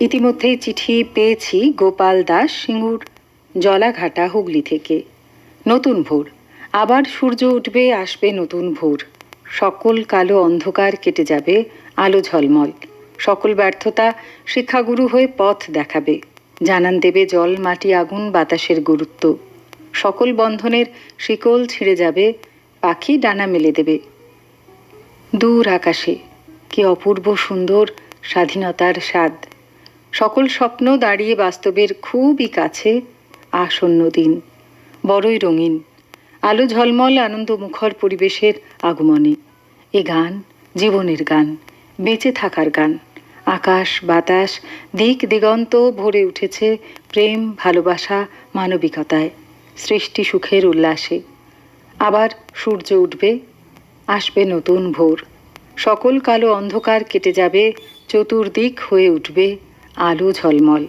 ইতিমধ্যেই চিঠি পেয়েছি গোপাল দাস সিঙ্গুর জলাঘাটা হুগলি থেকে। নতুন ভোর। আবার সূর্য উঠবে, আসবে নতুন ভোর। সকল কালো অন্ধকার কেটে যাবে, আলো ঝলমল। সকল ব্যর্থতা শিক্ষাগুরু হয়ে পথ দেখাবে। জানান দেবে জল, মাটি, আগুন, বাতাসের গুরুত্ব। সকল বন্ধনের শিকল ছিঁড়ে যাবে, পাখি ডানা মেলে দেবে। দূর আকাশে, কি অপূর্ব সুন্দর স্বাধীনতার স্বাদ। সকল স্বপ্ন দাঁড়িয়ে বাস্তবের খুবই কাছে আসন্ন দিন। বড়ই রঙিন, আলো ঝলমল আনন্দ মুখর পরিবেশের আগমনে। এ গান, জীবনের গান, বেঁচে থাকার গান। আকাশ, বাতাস, দিক দিগন্ত ভরে উঠেছে প্রেম, ভালোবাসা, মানবিকতায়, সৃষ্টি সুখের উল্লাসে। আবার সূর্য উঠবে, আসবে নতুন ভোর। সকল কালো অন্ধকার কেটে যাবে, চতুর্দিক হয়ে উঠবে আলো ঝলমল।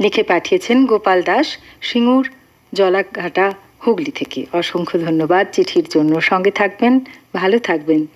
লিখে পাঠিয়েছেন গোপাল দাস, সিঙ্গুর, জলাঘাটা, হুগলি থেকে। অসংখ্য ধন্যবাদ চিঠির জন্য। সঙ্গে থাকবেন, ভালো থাকবেন।